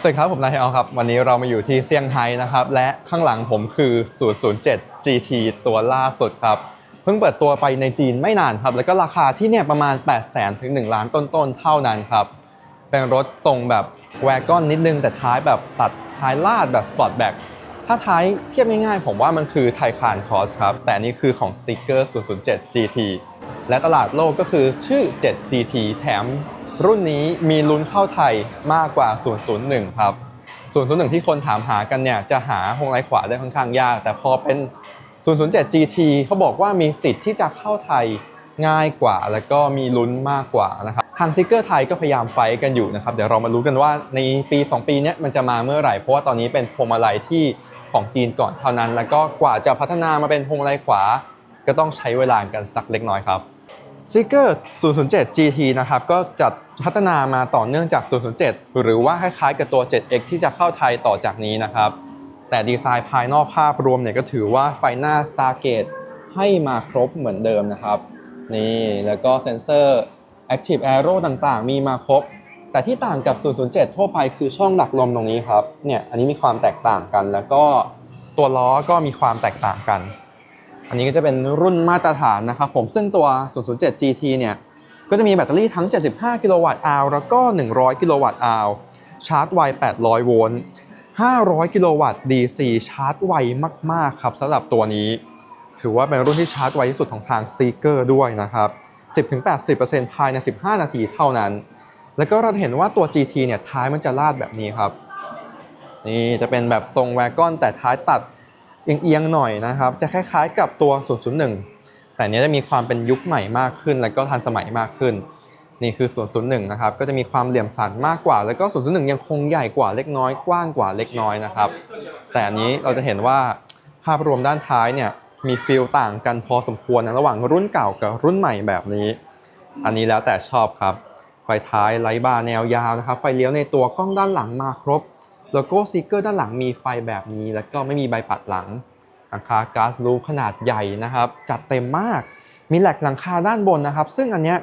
สวัสดีครับผมนายเฮลครับ วันนี้เรามาอยู่ที่เซี่ยงไฮ้นะครับ และข้างหลังผมคือ 007 GT ตัวล่าสุดครับ เพิ่งเปิดตัวไปในจีนไม่นานครับ แล้วก็ราคาที่เนี่ยประมาณ 8 0 0 0 0 0ถึง 1 ล้านต้นๆ เท่านั้นครับ เป็นรถทรงแบบแวกอนนิดนึง แต่ท้ายแบบตัดท้ายลาดแบบสปอร์ตแบ็กถ้าท้ายเทียบง่ายๆ ผมว่ามันคือไทคานคอสครับ แต่นี่คือของ s e e k e r 007 GT และตลาดโลกก็คือชื่อ 7 GT แถม รุ่นนี้มีลุ้นเข้าไทยมากกว่า 001 ครับ 001 ที่คนถามหากันเนี่ยจะหาฮงไรขวาได้ค่อนข้างยาก แต่พอเป็น 007 GT เขาบอกว่ามีสิทธิ์ที่จะเข้าไทยง่ายกว่า แล้วก็มีลุ้นมากกว่านะครับทางซิกเกอร์ไทยก็พยายามไฟกันอยู่นะครับ เดี๋ยวเรามารู้กันว่าในปี 2 ปีนี้มันจะมาเมื่อไหร่ เพราะว่าตอนนี้เป็นพวงมาลัยที่ของจีนก่อนเท่านั้น แล้วก็กว่าจะพัฒนามาเป็นพวงมาลัยขวา ก็ต้องใช้เวลากันสักเล็กน้อยครับ ซิกเกอร์ 007 GT นะครับ ก็จัดพัฒนามาต่อเนื่องจาก 007 หรือว่าคล้ายๆกับตัว 7X ที่จะเข้าไทยต่อจากนี้นะครับ แต่ดีไซน์ภายนอกภาพรวมเนี่ยก็ถือว่าไฟหน้า Stargate ให้มาครบเหมือนเดิมนะครับ นี่ แล้วก็เซนเซอร์ Active Arrow ต่างๆ มีมาครบ แต่ที่ต่างกับ 007 ทั่วไปคือช่องดักลมตรงนี้ครับ เนี่ย อันนี้มีความแตกต่างกัน แล้วก็ตัวล้อก็มีความแตกต่างกัน อันนี้ก็จะเป็นรุ่นมาตรฐานนะครับผมซึ่งตัว 007 GT เนี่ย ก็จะมีแบตเตอรี่ทั้ง 75 กิโลวัตต์อาวแล้วก็ 100 กิโลวัตต์อาวชาร์จไว 800 โวลต์ 500 กิโลวัตต์ DC ชาร์จไวมาก ๆ ครับสำหรับตัวนี้ ถือว่าเป็นรุ่นที่ชาร์จไวที่สุดของทาง Seeker ด้วยนะครับ 10-80%ภายใน 15 นาทีเท่านั้น แล้วก็เราเห็นว่าตัว GT เนี่ยท้ายมันจะลาดแบบนี้ครับ นี่จะเป็นแบบทรงแวกอนแต่ท้ายตัด เอียงๆหน่อยนะครับ จะคล้ายๆกับตัว 001 แต่อันนี้จะมีความเป็นยุคใหม่มากขึ้น แล้วก็ทันสมัยมากขึ้น นี่คือ 001 นะครับ ก็จะมีความเหลี่ยมสันมากกว่า แล้วก็ 001 ยังคงใหญ่กว่าเล็กน้อย กว้างกว่าเล็กน้อยนะครับ แต่อันนี้เราจะเห็นว่าภาพรวมด้านท้ายเนี่ยมีฟีลต่างกันพอสมควรนะระหว่างรุ่นเก่ากับรุ่นใหม่แบบนี้ อันนี้แล้วแต่ชอบครับ ไฟท้ายไลท์บาร์แนวยาวนะครับ ไฟเลี้ยวในตัวกล้องด้านหลังมาครบ โลโก้ซีเกอร์ด้านหลังมีไฟแบบนี้ แล้วก็ไม่มีใบปัดหลังหลังคาก๊าซรูขนาดใหญ่นะครับ จัดเต็มมาก มีแหลกหลังคาด้านบนนะครับ ซึ่งอันเนี้ย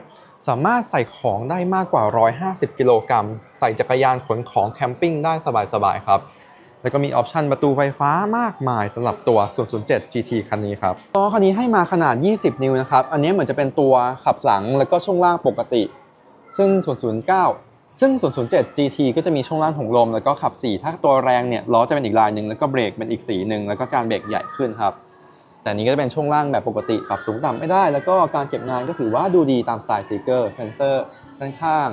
สามารถใส่ของได้มากกว่า 150 กิโลกรัม ใส่จักรยานขนของแคมปิ้งได้สบายๆครับ แล้วก็มีออปชันประตูไฟฟ้ามากมายสำหรับตัว 007 GT คันนี้ครับล้อคันนี้ให้มาขนาด 20 นิ้วนะครับ อันนี้เหมือนจะเป็นตัวขับหลังแล้วก็ช่วงล่างปกติ ซึ่ง 009 ซึ่ง 007 GT ก็จะมีช่วงล่างถุงลมแล้วก็ขับ 4 ถ้าตัวแรงเนี่ยล้อจะเป็นอีกลายหนึ่งแล้วก็เบรกเป็นอีกสีหนึ่งแล้วก็การเบรกใหญ่ขึ้นครับแต่นี้ก็จะเป็นช่วงล่างแบบปกติปรับสูงต่ำไม่ได้ แล้วก็การเก็บงานก็ถือว่าดูดีตามสไตล์ซีเกอร์เซนเซอร์ด้านข้าง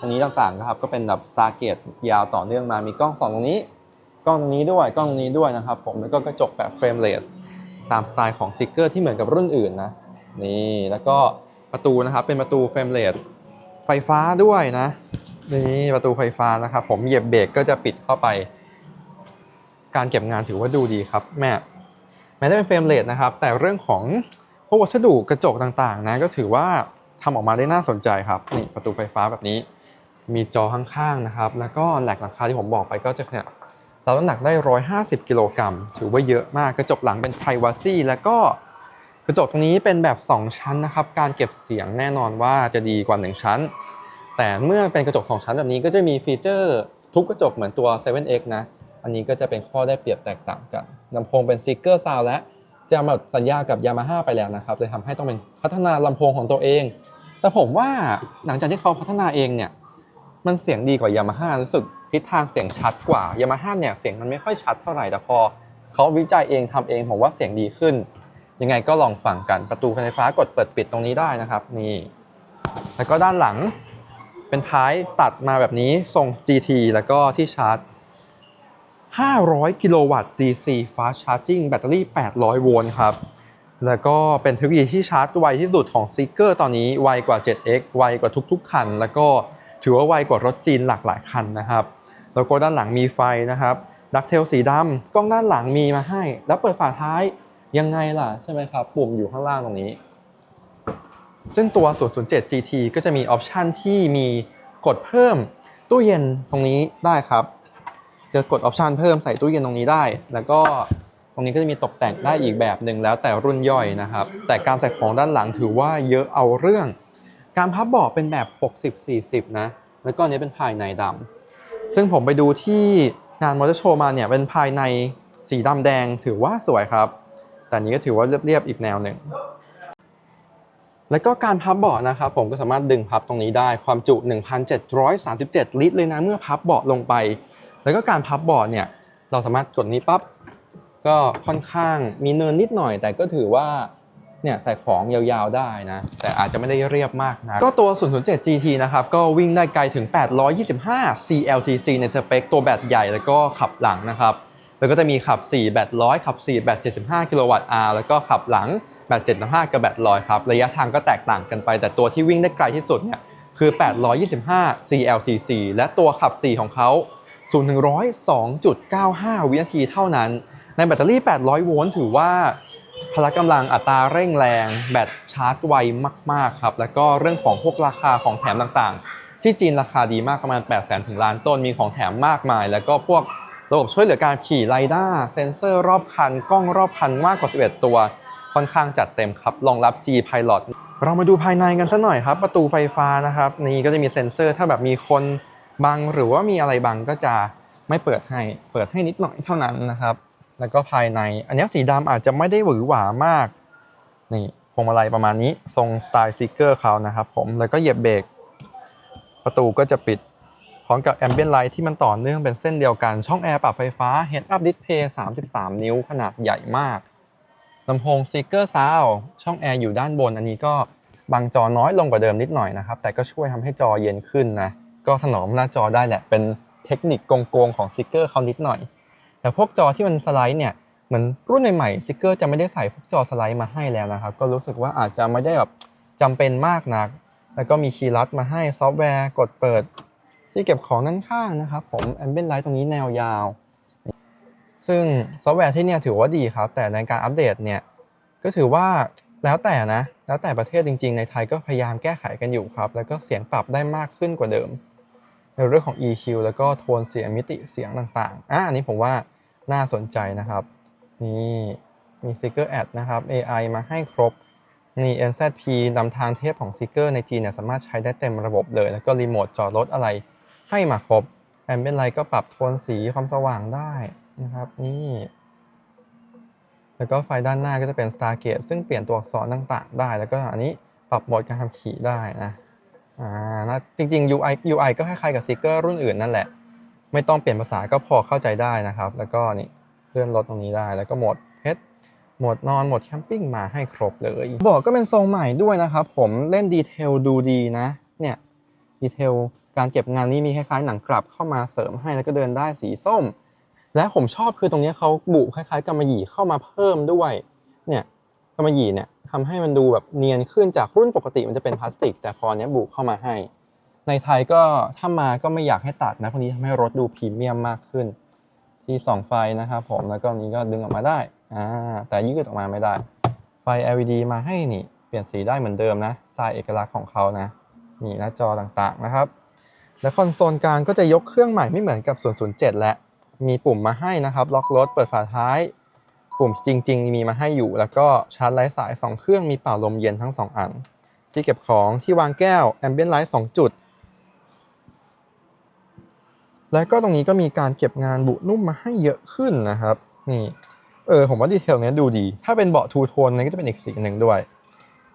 อันนี้ต่างๆนะครับก็เป็นแบบ Stargate ยาวต่อเนื่องมามีกล้องสองตรงนี้ กล้องตรงนี้ด้วยกล้องตรงนี้ด้วยนะครับผมแล้วก็กระจกแบบเฟรมเลสตามสไตล์ของซิกเกอร์ที่เหมือนกับรุ่นอื่นนะนี่แล้วก็ประตูนะครับเป็นประตูเฟรมเลสไฟฟ้าด้วยนะ นี่ประตูไฟฟ้านะครับผมเหยียบเบรกก็จะปิดเข้าไป การเก็บงานถือว่าดูดีครับแม่แม้จะเป็นเฟรมเลสนะครับ แต่เรื่องของพวกวัสดุกระจกต่างๆ นะก็ถือว่าทำออกมาได้น่าสนใจครับนี่ประตูไฟฟ้าแบบนี้ มีจอข้างๆนะครับ แล้วก็แหลกหลังคาที่ผมบอกไปก็จะเนี่ยเราน้ำหนักได้ 150 กิโลกรัมถือว่าเยอะมากกระจกหลังเป็น privacy แล้วก็กระจกตรงนี้เป็นแบบ 2 ชั้นนะครับ การเก็บเสียงแน่นอนว่าจะดีกว่า 1 ชั้น แต่เมื่อเป็นกระจก2ชั้นแบบนี้ก็จะมีฟีเจอร์ทุบกระจกเหมือนตัว 7X นะ อันนี้ก็จะเป็นข้อได้เปรียบแตกต่างกันลำโพงเป็น Seeker Sound และจะมาสัญญากับ Yamaha ไปแล้วนะครับเลยทำให้ต้องเป็นพัฒนาลำโพงของตัวเอง แต่ผมว่าหลังจากที่เขาพัฒนาเองเนี่ยมันเสียงดีกว่ายามาฮ่ารู้สึกทิศทางเสียงชัดกว่ายามาฮ่าเนี่ยเสียงมันไม่ค่อยชัดเท่าไหร่แต่พอเขาวิจัยเองทำเองผมว่าเสียงดีขึ้น ยังไงก็ลองฟังกันประตูไฟฟ้ากดเปิดปิดตรงนี้ได้นะครับ นี่แล้วก็ด้านหลัง เป็นท้ายตัดมาแบบนี้ทรง GT แล้วก็ที่ชาร์จ 500 กิโลวัตต์ DC Fast Charging แบตเตอรี่ 800 โวลต์ครับ แล้วก็เป็นเทคโนโลยีที่ชาร์จไวที่สุดของ Seeker ตอนนี้ ไวกว่า 7X ไวกว่าทุกๆ คัน แล้วก็ถือว่าไวกว่ารถจีนหลากหลายคันนะครับ แล้วก็ด้านหลังมีไฟนะครับดักเทลสีดำกล้องด้านหลังมีมาให้ แล้วเปิดฝาท้ายยังไงล่ะใช่ไหมครับ ปุ่มอยู่ข้างล่างตรงนี้ ซึ่งตัว 007 GT ก็จะมีออปชันที่มีกดเพิ่มตู้เย็นตรงนี้ได้ครับ จะกดออปชันเพิ่มใส่ตู้เย็นตรงนี้ได้ แล้วก็ตรงนี้ก็จะมีตกแต่งได้อีกแบบหนึ่งแล้วแต่รุ่นย่อยนะครับ แต่การใส่ของด้านหลังถือว่าเยอะเอาเรื่อง การพับเบาะเป็นแบบ 60-40 นะ แล้วก็อันนี้เป็นภายในดำ ซึ่งผมไปดูที่งานมอเตอร์โชว์มาเนี่ยเป็นภายในสีดำแดงถือว่าสวยครับ แต่อันนี้ก็ถือว่าเรียบๆอีกแนวหนึ่ง แล้วก็การพับเบาะนะครับผมก็สามารถดึงพับตรงนี้ได้ความจุ 1,737 ลิตร เลยนะเมื่อพับเบาะลงไป แล้วก็การพับเบาะเนี่ยเราสามารถกดนี้ปั๊บก็ค่อนข้างมีเนินนิดหน่อย แต่ก็ถือว่าเนี่ยใส่ของยาวๆได้นะ แต่อาจจะไม่ได้เรียบมากนะก็ตัว 007 GT นะครับก็วิ่งได้ไกลถึง 825 CLTC ในสเปคตัวแบตใหญ่แล้วก็ขับหลังนะครับ แล้วก็จะมีขับ 4 แบตร้อยขับ 4 แบต 75 กิโลวัตต์ R แล้วก็ขับหลังแบต 75 กับแบตร้อยครับ ระยะทางก็แตกต่างกันไป แต่ตัวที่วิ่งได้ไกลที่สุดเนี่ยคือ 825 CLTC และตัวขับ 4 ของเขา0ถึง102.95 วินาทีเท่านั้น ในแบตเตอรี่ 800 โวลต์ถือว่าพละกำลังอัตราเร่งแรง แบตชาร์จไวมาก ๆ ครับ แล้วก็เรื่องของพวกราคาของแถมต่างๆ ที่จีนราคาดีมากประมาณ 8 0 0 0 0ถึงล้านต้นมีของแถมมากมาย แล้วก็พวก ระบบช่วยเหลือการขี่ไรด้าเซ็นเซอร์รอบคัน กล้องรอบคันมากกว่า 11 ตัว ค่อนข้างจัดเต็มครับรองรับ G Pilot เรามาดูภายในกันสักหน่อยครับ ประตูไฟฟ้านะครับ นี่ก็จะมีเซ็นเซอร์ถ้าแบบมีคนบังหรือว่ามีอะไรบังก็จะไม่เปิดให้เปิดให้นิดหน่อยเท่านั้นนะครับ แล้วก็ภายใน อันนี้สีดำอาจจะไม่ได้หวือหวามากนี่พวงมาลัยประมาณนี้ทรงสไตล์ซิกเกอร์เขานะครับผมแล้วก็เหยียบเบรกประตูก็จะปิด ร้อมกับแอมเบียนไลท์ที่มันต่อเนื่องเป็นเส้นเดียวกัน ช่องแอร์ปรับไฟฟ้า Head Up Display 33 นิ้วขนาดใหญ่มากลำโพง Seeker Sound ช่องแอร์อยู่ด้านบน อันนี้ก็บังจอน้อยลงกว่าเดิมนิดหน่อยนะครับ แต่ก็ช่วยทำให้จอเย็นขึ้นนะ ก็ถนอมหน้าจอได้แหละ เป็นเทคนิคโกงๆของ Seeker เขานิดหน่อย แต่พวกจอที่มันสไลด์เนี่ยเหมือนรุ่นใหม่ๆ Seeker จะไม่ได้ใส่พวกจอสไลด์มาให้แล้วนะครับ ก็รู้สึกว่าอาจจะไม่ได้แบบจำเป็นมากนัก แล้วก็มีคีย์ลัดมาให้ซอฟต์แวร์กดเปิด ที่เก็บของด้านข้างนะครับผม Ambient Light ตรงนี้แนวยาว ซึ่งซอฟต์แวร์ที่เนี่ยถือว่าดีครับ แต่ในการอัปเดตเนี่ย ก็ถือว่าแล้วแต่นะ แล้วแต่ประเทศจริง ๆ ในไทยก็พยายามแก้ไขกันอยู่ครับ แล้วก็เสียงปรับได้มากขึ้นกว่าเดิม ในเรื่องของ EQ แล้วก็โทนเสียงมิติเสียงต่างๆอะอันนี้ผมว่าน่าสนใจนะครับ นี่มี s ิ c k e r Ad นะครับ AI มาให้ครบนี่ NZP นำทางเทพของ s ิ c k e r ในจีนเนี่ยสามารถใช้ได้เต็มระบบเลย แล้วก็รีโมทจอดรถอะไร ให้มาครบ Ambient Light ก็ปรับโทนสีความสว่างได้นะครับ นี่ แล้วก็ไฟด้านหน้าก็จะเป็น Stargate ซึ่งเปลี่ยนตัวอักษรต่าง ๆ ได้ แล้วก็อันนี้ปรับโหมดการขับขี่ได้นะอ่านะจริง ๆ UI UI ก็คล้ายๆกับ s ิ c k e r รุ่นอื่นนั่นแหละ ไม่ต้องเปลี่ยนภาษาก็พอเข้าใจได้นะครับ แล้วก็นี่เลื่อนรถตรงนี้ได้ แล้วก็โหมดเพชรหมดนอนหมดแคมปิ้งมาให้ครบเลย บอกก็เป็นทรงใหม่ด้วยนะครับ ผมเล่นดีเทลดูดีนะ เนี่ย ดีเทลการเก็บงานนี้มีคล้ายๆหนังกลับเข้ามาเสริมให้แล้วก็เดินได้สีส้ม และผมชอบคือตรงนี้เขาบุคล้ายๆกำมะหยี่เข้ามาเพิ่มด้วยเนี่ยกำมะหยี่เนี่ยทำให้มันดูแบบเนียนขึ้นจากรุ่นปกติมันจะเป็นพลาสติก แต่พอเนี้ยบุเข้ามาให้ ในไทยก็ถ้ามาก็ไม่อยากให้ตัดนะพวกนี้ทำให้รถดูพรีเมียมมากขึ้น ที่ส่องไฟนะครับผมแล้วก็นี้ก็ดึงออกมาได้อ่าแต่ยืดออกมาไม่ได้ ไฟ LED มาให้นี่เปลี่ยนสีได้เหมือนเดิมนะสไตล์เอกลักษณ์ของเขานะ นี่หน้าจอต่างๆนะครับ และคอนโซลกลางก็จะยกเครื่องใหม่ไม่เหมือนกับ 007 และ มีปุ่มมาให้นะครับ ล็อกรถ เปิดฝาท้าย ปุ่มจริง ๆ มีมาให้อยู่ แล้วก็ชาร์จไร้สาย 2 เครื่องมีเป่าลมเย็นทั้ง 2 อัน ที่เก็บของที่วางแก้ว Ambient Light 2จุด และก็ตรงนี้ก็มีการเก็บงานบุนุ่มมาให้เยอะขึ้นนะครับ นี่ เออผมว่าดีเทลนี้ดูดี ถ้าเป็นเบาะทูโทนนี้ก็จะเป็นอีกสีหนึ่งด้วย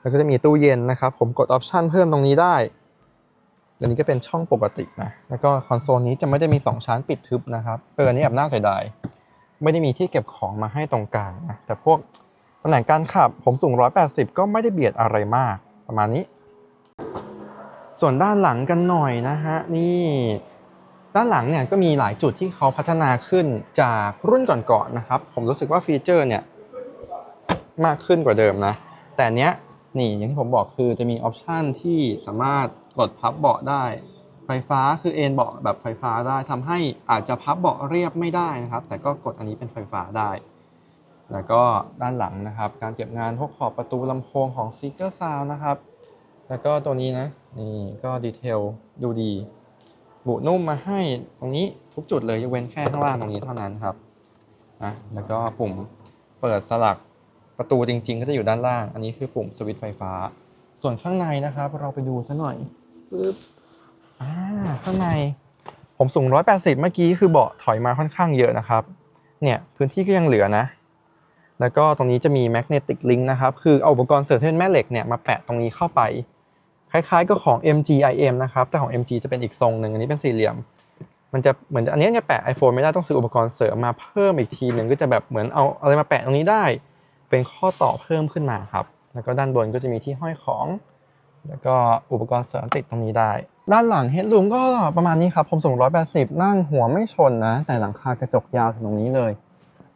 แล้วก็จะมีตู้เย็นนะครับ ผมกดออปชันเพิ่มตรงนี้ได้อันนี้ก็เป็นช่องปกตินะ แล้วก็คอนโซลนี้จะไม่ได้มี 2 ชั้นปิดทึบนะครับ เออ นี้แอบน่าเสียดาย ไม่ได้มีที่เก็บของมาให้ตรงกลางนะ แต่พวกตำแหน่งการขับผมสูง 180 ก็ไม่ได้เบียดอะไรมาก ประมาณนี้ ส่วนด้านหลังกันหน่อยนะฮะ นี่ ด้านหลังเนี่ยก็มีหลายจุดที่เขาพัฒนาขึ้นจากรุ่นก่อนๆนะครับ ผมรู้สึกว่าฟีเจอร์เนี่ยมากขึ้นกว่าเดิมนะ แต่เนี้ย นี่อย่างที่ผมบอกคือจะมีออปชันที่สามารถกดพับเบาะได้ ไฟฟ้าคือเอนเบาะแบบไฟฟ้าได้ทำให้อาจจะพับเบาะเรียบไม่ได้นะครับ แต่ก็กดอันนี้เป็นไฟฟ้าได้ แล้วก็ด้านหลังนะครับ การเก็บงานพวกขอบประตูลำโพงของ s e e k e r Sound นะครับ แล้วก็ตัวนี้นะนี่ก็ดีเทลดูดี บุนุ่มมาให้ตรงนี้ทุกจุดเลยยกเว้นแค่ข้างล่างตรงนี้เท่านั้นครับนะแล้วก็ปุ่มเปิดสลัก ประตูจริง ๆ ก็จะอยู่ด้านล่าง อันนี้คือปุ่มสวิตช์ไฟฟ้า ส่วนข้างในนะครับ เราไปดูซะหน่อยปึ๊บอ่าข้างใน ผมสูง 180 เมื่อกี้คือเบาะถอยมาค่อนข้างเยอะนะครับ เนี่ยพื้นที่ก็ยังเหลือนะ แล้วก็ตรงนี้จะมี magnetic link นะครับ คือเอาอุปกรณ์เสริมที่เป็นแม่เหล็กเนี่ยมาแปะตรงนี้เข้าไป คล้ายๆกับของ MGIM นะครับ แต่ของ MG จะเป็นอีกทรงหนึ่งอันนี้เป็นสี่เหลี่ยม มันจะเหมือนอันนี้เนี่ยแปะ iPhone ไม่ได้ต้องซื้ออุปกรณ์เสริมมาเพิ่มอีกทีหนึ่งก็จะแบบเหมือนเอาอะไรมาแปะตรงนี้ได้ เป็นข้อต่อเพิ่มขึ้นมาครับ แล้วก็ด้านบนก็จะมีที่ห้อยของ แล้วก็อุปกรณ์เสริมติดตรงนี้ได้ ด้านหลังเฮด o ูมก็ประมาณนี้ครับผมสูง 180 นั่งหัวไม่ชนนะ แต่หลังคากระจกยาวถึงตรงนี้เลย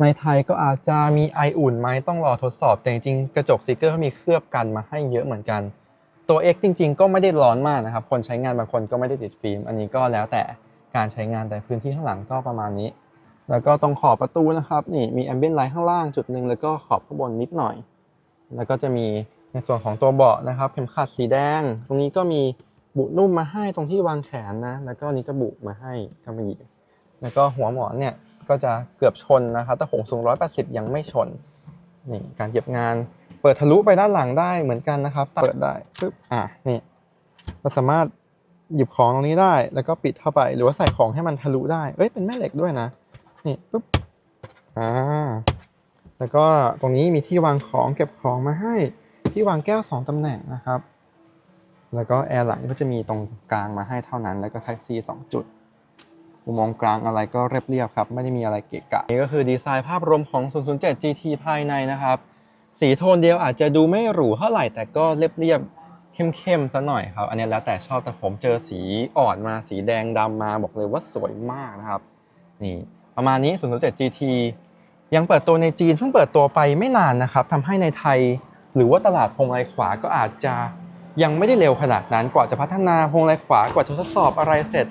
ในไทยก็อาจจะมีไออุ่นไหมต้องรอทดสอบ แต่จริงๆกระจกสติกเกอร์เขามีเคลือบกันมาให้เยอะเหมือนกัน ตัว X จริง ๆ ก็ไม่ได้ร้อนมากนะครับ คนใช้งานบางคนก็ไม่ได้ติดฟิล์ม อันนี้ก็แล้วแต่การใช้งานแต่พื้นที่ข้างหลังก็ประมาณนี้ แล้วก็ตรงขอบประตูนะครับนี่มีแอมเบียนไลท์ข้างล่างจุดหนึ่งแล้วก็ขอบข้างบนนิดหน่อย แล้วก็จะมีในส่วนของตัวเบาะนะครับเข็มขัดสีแดง ตรงนี้ก็มีบุนุ่มมาให้ตรงที่วางแขนนะแล้วก็นี้ก็บุมาให้กำมะหยี่แล้วก็หัวหมอนเนี่ยก็จะเกือบชนนะครับแต่ผมสูง 180 ยังไม่ชนนี่การเก็บงานเปิดทะลุไปด้านหลังได้เหมือนกันนะครับเปิดได้ปึ๊บอะนี่เราสามารถหยิบของตรงนี้ได้ แล้วก็ปิดเข้าไป หรือว่าใส่ของให้มันทะลุได้เอ้ยเป็นแม่เหล็กด้วยนะ นี่ปึ๊บอ่าแล้วก็ตรงนี้มีที่วางของเก็บของมาให้ที่วางแก้ว 2 ตำแหน่งนะครับ แล้วก็แอร์หลังก็จะมีตรงกลางมาให้เท่านั้น แล้วก็ Type C 2จุดมุโมมองกลางอะไรก็เรียบๆครับ ไม่ได้มีอะไรเกะกะ นี่ก็คือดีไซน์ภาพรวมของ 007 GT ภายในนะครับ สีโทนเดียวอาจจะดูไม่หรูเท่าไหร่ แต่ก็เรียบๆเข้มๆซะหน่อยครับ อันนี้แล้วแต่ชอบแต่ผมเจอสีอ่อนมาสีแดงดำมาบอกเลยว่าสวยมากนะครับ นี่ ประมาณนี้007 GT ยังเปิดตัวในจีนเพิ่งเปิดตัวไปไม่นานนะครับทำให้ในไทย หรือว่าตลาดพวงมาลัยขวาก็อาจจะยังไม่ได้เร็วขนาดนั้นกว่าจะพัฒนาพวงมาลัยขวากว่าจะทดสอบอะไรเสร็จ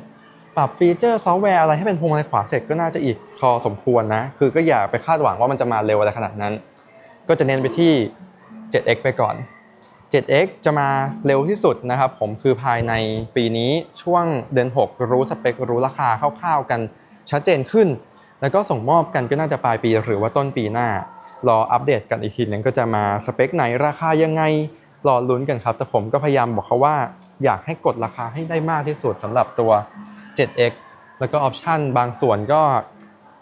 ปรับฟีเจอร์ซอฟต์แวร์อะไรให้เป็นพวงมาลัยขวาเสร็จก็น่าจะอีกพอสมควรนะ คือก็อย่าไปคาดหวังว่ามันจะมาเร็วอะไรขนาดนั้น ก็จะเน้นไปที่ 7x ไปก่อน 7x จะมาเร็วที่สุดนะครับผมคือภายในปีนี้ช่วงเดือน 6 รู้สเปครู้ราคาคร่าวๆกันชัดเจนขึ้น แล้วก็ส่งมอบกันก็น่าจะปลายปีหรือว่าต้นปีหน้ารออัปเดตกันอีกทีนึงก็จะมาสเปคไหนราคายังไงรอลุ้นกันครับ แต่ผมก็พยายามบอกเขาว่า อยากให้กดราคาให้ได้มากที่สุดสำหรับตัว 7x แล้วก็ออปชันบางส่วนก็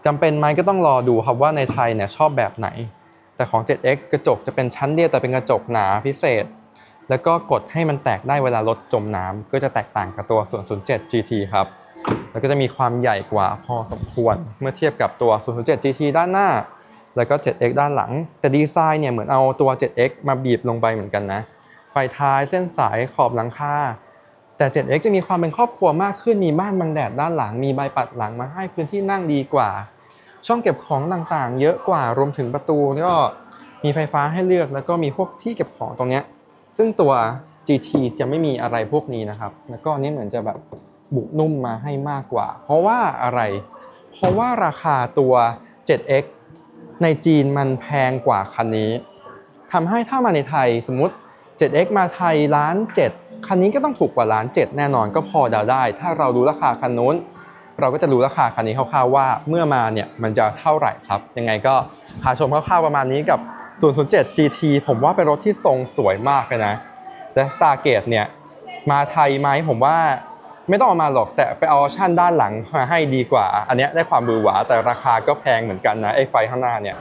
จำเป็นไหมก็ต้องรอดูครับว่าในไทยเนี่ยชอบแบบไหน แต่ของ 7x กระจกจะเป็นชั้นเดียวแต่เป็นกระจกหนาพิเศษ แล้วก็กดให้มันแตกได้เวลารถจมน้ำก็จะแตกต่างกับตัว007 GT ครับ แล้วก็จะมีความใหญ่กว่าพอสมควร เมื่อเทียบกับตัว 007 GT ด้านหน้า แล้วก็ 7X ด้านหลัง แต่ดีไซน์เนี่ยเหมือนเอาตัว 7X มาบีบลงไปเหมือนกันนะ ไฟท้ายเส้นสายขอบหลังคาแต่ 7X จะมีความเป็นครอบครัวมากขึ้น มีบ้านบังแดดด้านหลัง มีใบปัดหลังมาให้พื้นที่นั่งดีกว่า ช่องเก็บของต่างๆ เยอะกว่า รวมถึงประตูก็มีไฟฟ้าให้เลือก แล้วก็มีพวกที่เก็บของตรงนี้ ซึ่งตัว GT จะไม่มีอะไรพวกนี้นะครับ แล้วก็นนี้เหมือนจะแบบ บุนุ่มมาให้มากกว่า เพราะว่าอะไร เพราะว่าราคาตัว 7X ในจีนมันแพงกว่าคันนี้ทำให้ถ้ามาในไทยสมมติ 7X มาไทยล้าน 7 คันนี้ก็ต้องถูกกว่าล้าน 7 แน่นอนก็พอเดาได้ ถ้าเรารู้ราคาคันนู้น เราก็จะรู้ราคาคันนี้คร่าวๆว่าเมื่อมาเนี่ยมันจะเท่าไหร่ครับ ยังไงก็พาชมคร่าวๆประมาณนี้กับ 007 GT ผมว่าเป็นรถที่ทรงสวยมากเลยนะและ Stargate เนี่ยมาไทยไหมผมว่า ไม่ต้องเอามาหรอกแต่ไปเอาออปชั่นด้านหลังมาให้ดีกว่า อันนี้ได้ความบือหวาแต่ราคาก็แพงเหมือนกันนะไอ้ไฟข้างหน้าเนี่ย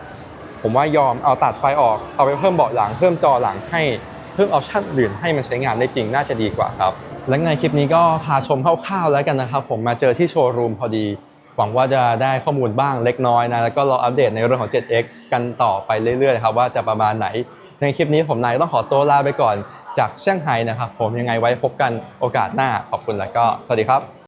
ผมว่ายอมเอาตัดไฟออกเอาไปเพิ่มเบาะหลังเพิ่มจอหลังให้เพิ่มออปชั่นอื่นให้มันใช้งานได้จริงน่าจะดีกว่าครับ และในคลิปนี้ก็พาชมคร่าวๆแล้วกันนะครับ ผมมาเจอที่โชว์รูมพอดี หวังว่าจะได้ข้อมูลบ้างเล็กน้อยนะแล้วก็รออัปเดตในเรื่องของ 7x กันต่อไปเรื่อยๆครับว่าจะประมาณไหนในคลิปนี้ผมนายต้องขอตัวลาไปก่อน จากเซี่ยงไฮ้นะครับผมยังไงไว้พบกันโอกาสหน้าขอบคุณแล้วก็สวัสดีครับ